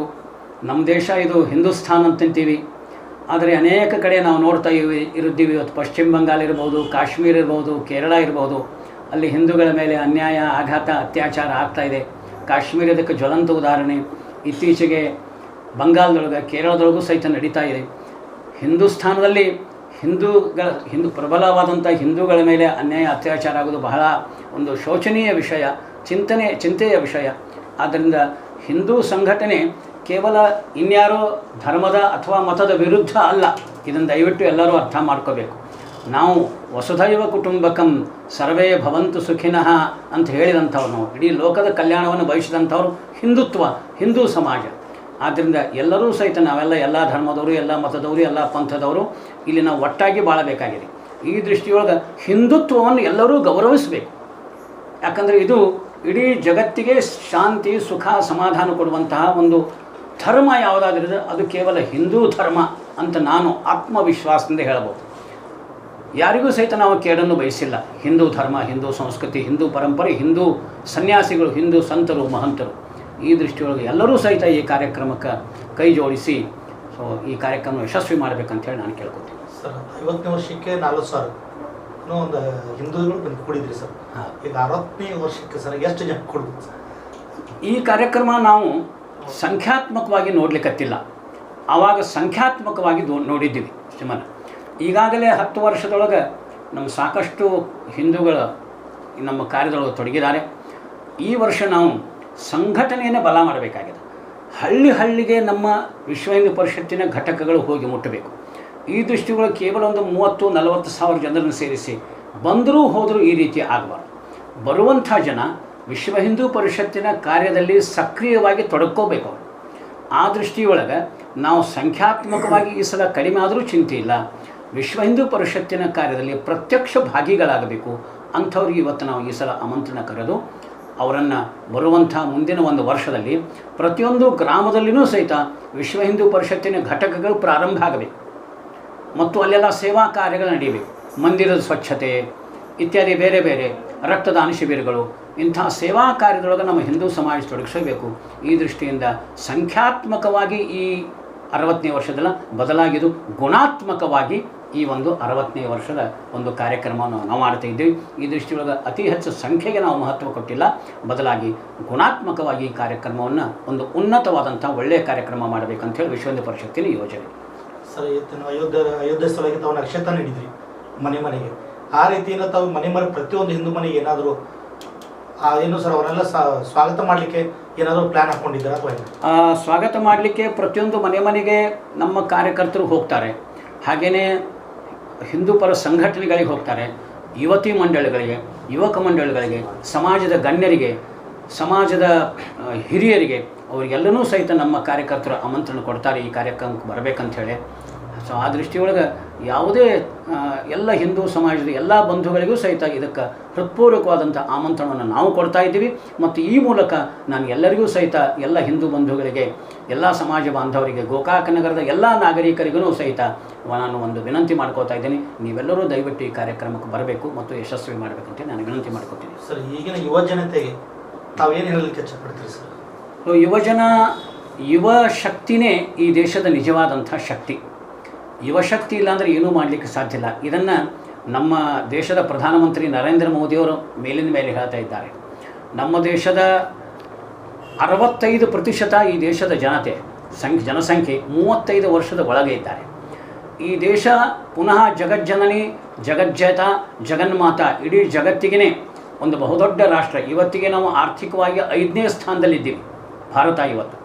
ನಮ್ಮ ದೇಶ ಇದು ಹಿಂದೂಸ್ಥಾನ್ ಅಂತಂತೀವಿ ಆದರೆ ಅನೇಕ ಕಡೆ ನಾವು ನೋಡ್ತಾ ಇವಿ, ಇರುತ್ತೀವಿ. ಇವತ್ತು ಪಶ್ಚಿಮ ಬಂಗಾಲ್ ಇರ್ಬೋದು, ಕಾಶ್ಮೀರ ಇರ್ಬೋದು, ಕೇರಳ ಇರ್ಬೋದು. ಅಲ್ಲಿ ಹಿಂದೂಗಳ ಮೇಲೆ ಅನ್ಯಾಯ, ಆಘಾತ, ಅತ್ಯಾಚಾರ ಆಗ್ತಾ ಇದೆ. ಕಾಶ್ಮೀರದಕ್ಕೆ ಜ್ವಲಂತ ಉದಾಹರಣೆ. ಇತ್ತೀಚೆಗೆ ಬಂಗಾಳದೊಳಗೆ, ಕೇರಳದೊಳಗೂ ಸಹಿತ ನಡೀತಾ ಇದೆ. ಹಿಂದೂಸ್ಥಾನದಲ್ಲಿ ಹಿಂದೂಗಳ, ಹಿಂದೂ ಪ್ರಬಲವಾದಂಥ ಹಿಂದೂಗಳ ಮೇಲೆ ಅನ್ಯಾಯ, ಅತ್ಯಾಚಾರ ಆಗೋದು ಬಹಳ ಒಂದು ಶೋಚನೀಯ ವಿಷಯ, ಚಿಂತನೆ, ಚಿಂತೆಯ ವಿಷಯ. ಆದ್ದರಿಂದ ಹಿಂದೂ ಸಂಘಟನೆ ಕೇವಲ ಇನ್ಯಾರೋ ಧರ್ಮದ ಅಥವಾ ಮತದ ವಿರುದ್ಧ ಅಲ್ಲ. ಇದನ್ನು ದಯವಿಟ್ಟು ಎಲ್ಲರೂ ಅರ್ಥ ಮಾಡ್ಕೋಬೇಕು. ನಾವು ವಸುಧೈವ ಕುಟುಂಬಕಂ ಸರ್ವೇ ಭವಂತು ಸುಖಿನಃ ಅಂತ ಹೇಳಿದಂಥವ್ರು ನಾವು. ಇಡೀ ಲೋಕದ ಕಲ್ಯಾಣವನ್ನು ಬಯಸಿದಂಥವ್ರು ಹಿಂದುತ್ವ, ಹಿಂದೂ ಸಮಾಜ. ಆದ್ದರಿಂದ ಎಲ್ಲರೂ ಸಹಿತ ನಾವೆಲ್ಲ ಎಲ್ಲ ಧರ್ಮದವರು, ಎಲ್ಲ ಮತದವರು, ಎಲ್ಲ ಪಂಥದವರು ಇಲ್ಲಿ ನಾವು ಒಟ್ಟಾಗಿ ಬಾಳಬೇಕಾಗಿದೆ. ಈ ದೃಷ್ಟಿಯೊಳಗೆ ಹಿಂದುತ್ವವನ್ನು ಎಲ್ಲರೂ ಗೌರವಿಸಬೇಕು. ಯಾಕಂದರೆ ಇದು ಇಡೀ ಜಗತ್ತಿಗೆ ಶಾಂತಿ, ಸುಖ, ಸಮಾಧಾನ ಕೊಡುವಂತಹ ಒಂದು ಧರ್ಮ ಯಾವುದಾದ್ರಿದೆ ಅದು ಕೇವಲ ಹಿಂದೂ ಧರ್ಮ ಅಂತ ನಾನು ಆತ್ಮವಿಶ್ವಾಸದಿಂದ ಹೇಳಬಹುದು. ಯಾರಿಗೂ ಸಹಿತ ನಾವು ಕೇಡನ್ನು ಬಯಸಿಲ್ಲ. ಹಿಂದೂ ಧರ್ಮ, ಹಿಂದೂ ಸಂಸ್ಕೃತಿ, ಹಿಂದೂ ಪರಂಪರೆ, ಹಿಂದೂ ಸನ್ಯಾಸಿಗಳು, ಹಿಂದೂ ಸಂತರು, ಮಹಂತರು. ಈ ದೃಷ್ಟಿಯೊಳಗೆ ಎಲ್ಲರೂ ಸಹಿತ ಈ ಕಾರ್ಯಕ್ರಮಕ್ಕೆ ಕೈ ಜೋಡಿಸಿ ಸೊ ಈ ಕಾರ್ಯಕ್ರಮ ಯಶಸ್ವಿ ಮಾಡಬೇಕಂತ ಹೇಳಿ ನಾನು ಕೇಳ್ಕೊತೀನಿ. ಸರ್ ಐವತ್ತನೇ ವರ್ಷಕ್ಕೆ ನಾಲ್ಕು ಸಾವಿರ. ಇನ್ನೂ ಒಂದು ಹಿಂದೂಗಳು ಬಂದು ಕೂಡಿದ್ರಿ ಸರ್. ಈಗ ಅರವತ್ತನೇ ವರ್ಷಕ್ಕೆ ಸರ್ ಎಷ್ಟು ಜನ ಕೊಡ್ಬೇಕು ಸರ್? ಈ ಕಾರ್ಯಕ್ರಮ ನಾವು ಸಂಖ್ಯಾತ್ಮಕವಾಗಿ ನೋಡ್ಲಿಕ್ಕತ್ತಿಲ್ಲ ಆವಾಗ ಸಂಖ್ಯಾತ್ಮಕವಾಗಿ ನೋಡಿದ್ದೀವಿ ಸಿಮನ ಈಗಾಗಲೇ ಹತ್ತು ವರ್ಷದೊಳಗೆ ನಮ್ಮ ಸಾಕಷ್ಟು ಹಿಂದೂಗಳ ನಮ್ಮ ಕಾರ್ಯದೊಳಗೆ ತೊಡಗಿದ್ದಾರೆ. ಈ ವರ್ಷ ನಾವು ಸಂಘಟನೆಯನ್ನು ಬಲ ಮಾಡಬೇಕಾಗಿದೆ. ಹಳ್ಳಿ ಹಳ್ಳಿಗೆ ನಮ್ಮ ವಿಶ್ವ ಹಿಂದೂ ಪರಿಷತ್ತಿನ ಘಟಕಗಳು ಹೋಗಿ ಮುಟ್ಟಬೇಕು. ಈ ದೃಷ್ಟಿಗಳು ಕೇವಲ ಒಂದು ಮೂವತ್ತು, ನಲವತ್ತು ಸಾವಿರ ಜನರನ್ನು ಸೇರಿಸಿ ಬಂದರೂ ಹೋದರೂ ಈ ರೀತಿ ಆಗಬಾರ್ದು. ಬರುವಂಥ ಜನ ವಿಶ್ವ ಹಿಂದೂ ಪರಿಷತ್ತಿನ ಕಾರ್ಯದಲ್ಲಿ ಸಕ್ರಿಯವಾಗಿ ತೊಡಕೋಬೇಕು ಅವರು. ಆ ದೃಷ್ಟಿಯೊಳಗೆ ನಾವು ಸಂಖ್ಯಾತ್ಮಕವಾಗಿ ಈ ಸಲ ಕಡಿಮೆ ಆದರೂ ಚಿಂತೆ ಇಲ್ಲ. ವಿಶ್ವ ಹಿಂದೂ ಪರಿಷತ್ತಿನ ಕಾರ್ಯದಲ್ಲಿ ಪ್ರತ್ಯಕ್ಷ ಭಾಗಿಗಳಾಗಬೇಕು. ಅಂಥವ್ರಿಗೆ ಇವತ್ತು ನಾವು ಈ ಸಲ ಆಮಂತ್ರಣ ಕರೆದು ಅವರನ್ನು ಬರುವಂಥ ಮುಂದಿನ ಒಂದು ವರ್ಷದಲ್ಲಿ ಪ್ರತಿಯೊಂದು ಗ್ರಾಮದಲ್ಲಿಯೂ ಸಹಿತ ವಿಶ್ವ ಹಿಂದೂ ಪರಿಷತ್ತಿನ ಘಟಕಗಳು ಪ್ರಾರಂಭ ಆಗಬೇಕು. ಮತ್ತು ಅಲ್ಲೆಲ್ಲ ಸೇವಾ ಕಾರ್ಯಗಳು ನಡೆಯಬೇಕು. ಮಂದಿರದ ಸ್ವಚ್ಛತೆ ಇತ್ಯಾದಿ ಬೇರೆ ಬೇರೆ ರಕ್ತದಾನ ಶಿಬಿರಗಳು, ಇಂಥ ಸೇವಾ ಕಾರ್ಯದೊಳಗೆ ನಮ್ಮ ಹಿಂದೂ ಸಮಾಜ ತೊಡಗಿಸಬೇಕು. ಈ ದೃಷ್ಟಿಯಿಂದ ಸಂಖ್ಯಾತ್ಮಕವಾಗಿ ಈ ಅರವತ್ತನೇ ವರ್ಷದಲ್ಲ ಬದಲಾಗಿದ್ದು, ಗುಣಾತ್ಮಕವಾಗಿ ಈ ಒಂದು ಅರವತ್ತನೇ ವರ್ಷದ ಒಂದು ಕಾರ್ಯಕ್ರಮವನ್ನು ನಾವು ಮಾಡ್ತಾ ಇದ್ದೀವಿ. ಈ ದೃಷ್ಟಿಯೊಳಗೆ ಅತಿ ಹೆಚ್ಚು ಸಂಖ್ಯೆಗೆ ನಾವು ಮಹತ್ವ ಕೊಟ್ಟಿಲ್ಲ. ಬದಲಾಗಿ ಗುಣಾತ್ಮಕವಾಗಿ ಈ ಕಾರ್ಯಕ್ರಮವನ್ನು ಒಂದು ಉನ್ನತವಾದಂಥ ಒಳ್ಳೆಯ ಕಾರ್ಯಕ್ರಮ ಮಾಡಬೇಕಂತೇಳಿ ವಿಶ್ವ ಪರಿಷತ್ತಿನ ಯೋಜನೆ. ಸರ್ ಇವತ್ತಿನ ಅಯೋಧ್ಯ ಅಯೋಧ್ಯೆ ಸ್ಥಳಕ್ಕೆ ತಾವು ನಕ್ಷತ್ರ ನೀಡಿದ್ರಿ ಮನೆ ಮನೆಗೆ. ಆ ರೀತಿಯಿಂದ ತಾವು ಮನೆ ಮನೆ ಪ್ರತಿಯೊಂದು ಹಿಂದೂ ಮನೆಗೆ ಏನಾದರೂ ಏನು ಸರ್ ಅವರೆಲ್ಲ ಸ್ವಾಗತ ಮಾಡಲಿಕ್ಕೆ ಏನಾದರೂ ಪ್ಲ್ಯಾನ್ ಹಾಕ್ಕೊಂಡಿದ್ದಾರೆ ಅಥವಾ ಸ್ವಾಗತ ಮಾಡಲಿಕ್ಕೆ ಪ್ರತಿಯೊಂದು ಮನೆ ಮನೆಗೆ ನಮ್ಮ ಕಾರ್ಯಕರ್ತರು ಹೋಗ್ತಾರೆ. ಹಾಗೆಯೇ ಹಿಂದೂ ಪರ ಸಂಘಟನೆಗಳಿಗೆ ಹೋಗ್ತಾರೆ. ಯುವತಿ ಮಂಡಳಿಗಳಿಗೆ, ಯುವಕ ಮಂಡಳಿಗಳಿಗೆ, ಸಮಾಜದ ಗಣ್ಯರಿಗೆ, ಸಮಾಜದ ಹಿರಿಯರಿಗೆ, ಅವರಿಗೆಲ್ಲನೂ ಸಹಿತ ನಮ್ಮ ಕಾರ್ಯಕರ್ತರು ಆಮಂತ್ರಣ ಕೊಡ್ತಾರೆ. ಈ ಕಾರ್ಯಕ್ರಮಕ್ಕೆ ಬರಬೇಕಂತ ಹೇಳಿ. ಸೊ ಆ ದೃಷ್ಟಿಯೊಳಗೆ ಯಾವುದೇ ಎಲ್ಲ ಹಿಂದೂ ಸಮಾಜದ ಎಲ್ಲ ಬಂಧುಗಳಿಗೂ ಸಹಿತ ಇದಕ್ಕೆ ಹೃತ್ಪೂರ್ವಕವಾದಂಥ ಆಮಂತ್ರಣವನ್ನು ನಾವು ಕೊಡ್ತಾ ಇದ್ದೀವಿ. ಮತ್ತು ಈ ಮೂಲಕ ನಾನು ಎಲ್ಲರಿಗೂ ಸಹಿತ ಎಲ್ಲ ಹಿಂದೂ ಬಂಧುಗಳಿಗೆ ಎಲ್ಲ ಸಮಾಜ ಬಾಂಧವರಿಗೆ ಗೋಕಾಕ ನಗರದ ಎಲ್ಲ ನಾಗರಿಕರಿಗೂ ಸಹಿತ ನಾನು ಒಂದು ವಿನಂತಿ ಮಾಡ್ಕೋತಾ ಇದ್ದೀನಿ. ನೀವೆಲ್ಲರೂ ದಯವಿಟ್ಟು ಈ ಕಾರ್ಯಕ್ರಮಕ್ಕೆ ಬರಬೇಕು ಮತ್ತು ಯಶಸ್ವಿ ಮಾಡಬೇಕಂತ ನಾನು ವಿನಂತಿ ಮಾಡ್ಕೋತೀನಿ. ಸರ್ ಈಗಿನ ಯುವ ಜನತೆಗೆ ತಾವೇನು ಹೇಳಲಿಕ್ಕೆ ಇಷ್ಟಪಡ್ತೀರಿ ಸರ್? ಯುವಜನ ಯುವ ಶಕ್ತಿನೇ ಈ ದೇಶದ ನಿಜವಾದಂಥ ಶಕ್ತಿ. ಯುವಶಕ್ತಿ ಇಲ್ಲಾಂದರೆ ಏನೂ ಮಾಡಲಿಕ್ಕೆ ಸಾಧ್ಯ ಇಲ್ಲ. ಇದನ್ನು ನಮ್ಮ ದೇಶದ ಪ್ರಧಾನಮಂತ್ರಿ ನರೇಂದ್ರ ಮೋದಿಯವರು ಮೇಲಿನ ಮೇಲೆ ಹೇಳ್ತಾ ಇದ್ದಾರೆ. ನಮ್ಮ ದೇಶದ ಅರವತ್ತೈದು ಪ್ರತಿಶತ ಈ ದೇಶದ ಜನತೆ ಸಂಖ್ಯೆ ಜನಸಂಖ್ಯೆ ಮೂವತ್ತೈದು ವರ್ಷದ ಒಳಗೆ ಇದ್ದಾರೆ. ಈ ದೇಶ ಪುನಃ ಜಗಜ್ಜನನಿ, ಜಗಜ್ಜೇತ, ಜಗನ್ಮಾತ, ಇಡೀ ಜಗತ್ತಿಗೇ ಒಂದು ಬಹುದೊಡ್ಡ ರಾಷ್ಟ್ರ. ಇವತ್ತಿಗೆ ನಾವು ಆರ್ಥಿಕವಾಗಿ ಐದನೇ ಸ್ಥಾನದಲ್ಲಿದ್ದೀವಿ. ಭಾರತ ಇವತ್ತು.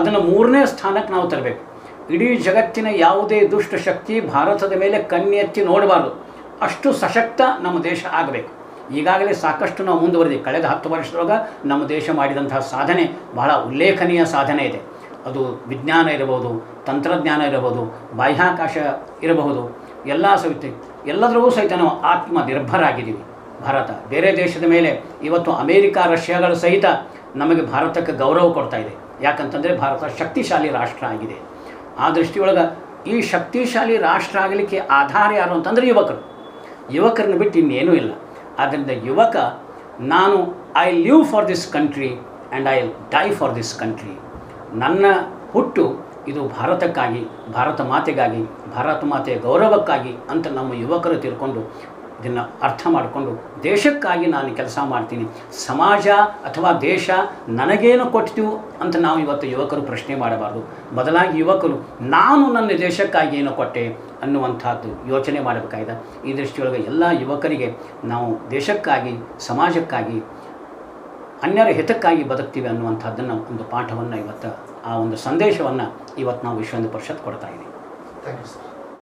ಅದನ್ನು ಮೂರನೇ ಸ್ಥಾನಕ್ಕೆ ನಾವು ತರಬೇಕು. ಇಡೀ ಜಗತ್ತಿನ ಯಾವುದೇ ದುಷ್ಟ ಶಕ್ತಿ ಭಾರತದ ಮೇಲೆ ಕಣ್ಣೆತ್ತಿ ನೋಡಬಾರ್ದು. ಅಷ್ಟು ಸಶಕ್ತ ನಮ್ಮ ದೇಶ ಆಗಬೇಕು. ಈಗಾಗಲೇ ಸಾಕಷ್ಟು ನಾವು ಮುಂದುವರೆದಿ ಕಳೆದ ಹತ್ತು ವರ್ಷದೊಳಗೆ ನಮ್ಮ ದೇಶ ಮಾಡಿದಂತಹ ಸಾಧನೆ ಬಹಳ ಉಲ್ಲೇಖನೀಯ ಸಾಧನೆ ಇದೆ. ಅದು ವಿಜ್ಞಾನ ಇರಬಹುದು, ತಂತ್ರಜ್ಞಾನ ಇರಬಹುದು, ಬಾಹ್ಯಾಕಾಶ ಇರಬಹುದು, ಎಲ್ಲ ಸಹಿತ, ಎಲ್ಲದರಲ್ಲೂ ಸಹಿತ ನಾವು ಆತ್ಮ ನಿರ್ಭರಾಗಿದ್ದೀವಿ ಭಾರತ, ಬೇರೆ ದೇಶದ ಮೇಲೆ ಇವತ್ತು ಅಮೇರಿಕಾ, ರಷ್ಯಾಗಳು ಸಹಿತ ನಮಗೆ ಭಾರತಕ್ಕೆ ಗೌರವ ಕೊಡ್ತಾ ಇದೆ. ಯಾಕಂತಂದರೆ ಭಾರತ ಶಕ್ತಿಶಾಲಿ ರಾಷ್ಟ್ರ ಆಗಿದೆ. ಆ ದೃಷ್ಟಿಯೊಳಗೆ ಈ ಶಕ್ತಿಶಾಲಿ ರಾಷ್ಟ್ರ ಆಗಲಿಕ್ಕೆ ಆಧಾರ ಯಾರು ಅಂತಂದರೆ ಯುವಕರು. ಯುವಕರನ್ನು ಬಿಟ್ಟು ಇನ್ನೇನೂ ಇಲ್ಲ. ಆದ್ದರಿಂದ ಯುವಕ, ನಾನು I live for this country and I die for this country ನನ್ನ ಹುಟ್ಟು ಇದು ಭಾರತಕ್ಕಾಗಿ, ಭಾರತ ಮಾತೆಗಾಗಿ, ಭಾರತ ಮಾತೆಯ ಗೌರವಕ್ಕಾಗಿ ಅಂತ ನಮ್ಮ ಯುವಕರು ತಿಳ್ಕೊಂಡು ಇದನ್ನು ಅರ್ಥ ಮಾಡಿಕೊಂಡು ದೇಶಕ್ಕಾಗಿ ನಾನು ಕೆಲಸ ಮಾಡ್ತೀನಿ. ಸಮಾಜ ಅಥವಾ ದೇಶ ನನಗೇನು ಕೊಟ್ಟಿತು ಅಂತ ನಾವು ಇವತ್ತು ಯುವಕರು ಪ್ರಶ್ನೆ ಮಾಡಬಾರ್ದು. ಬದಲಾಗಿ ಯುವಕರು, ನಾನು ನನ್ನ ದೇಶಕ್ಕಾಗಿ ಏನು ಕೊಟ್ಟೆ ಅನ್ನುವಂಥದ್ದು ಯೋಚನೆ ಮಾಡಬೇಕಾಗಿದೆ. ಈ ದೃಷ್ಟಿಯೊಳಗೆ ಎಲ್ಲ ಯುವಕರಿಗೆ ನಾವು ದೇಶಕ್ಕಾಗಿ, ಸಮಾಜಕ್ಕಾಗಿ, ಅನ್ಯರ ಹಿತಕ್ಕಾಗಿ ಬದುಕ್ತೀವಿ ಅನ್ನುವಂಥದ್ದನ್ನು ಒಂದು ಪಾಠವನ್ನು ಇವತ್ತು, ಆ ಒಂದು ಸಂದೇಶವನ್ನು ಇವತ್ತು ನಾವು ವಿಶ್ವ ಪರಿಷತ್ ಕೊಡ್ತಾ ಇದ್ದೀವಿ. Thank you sir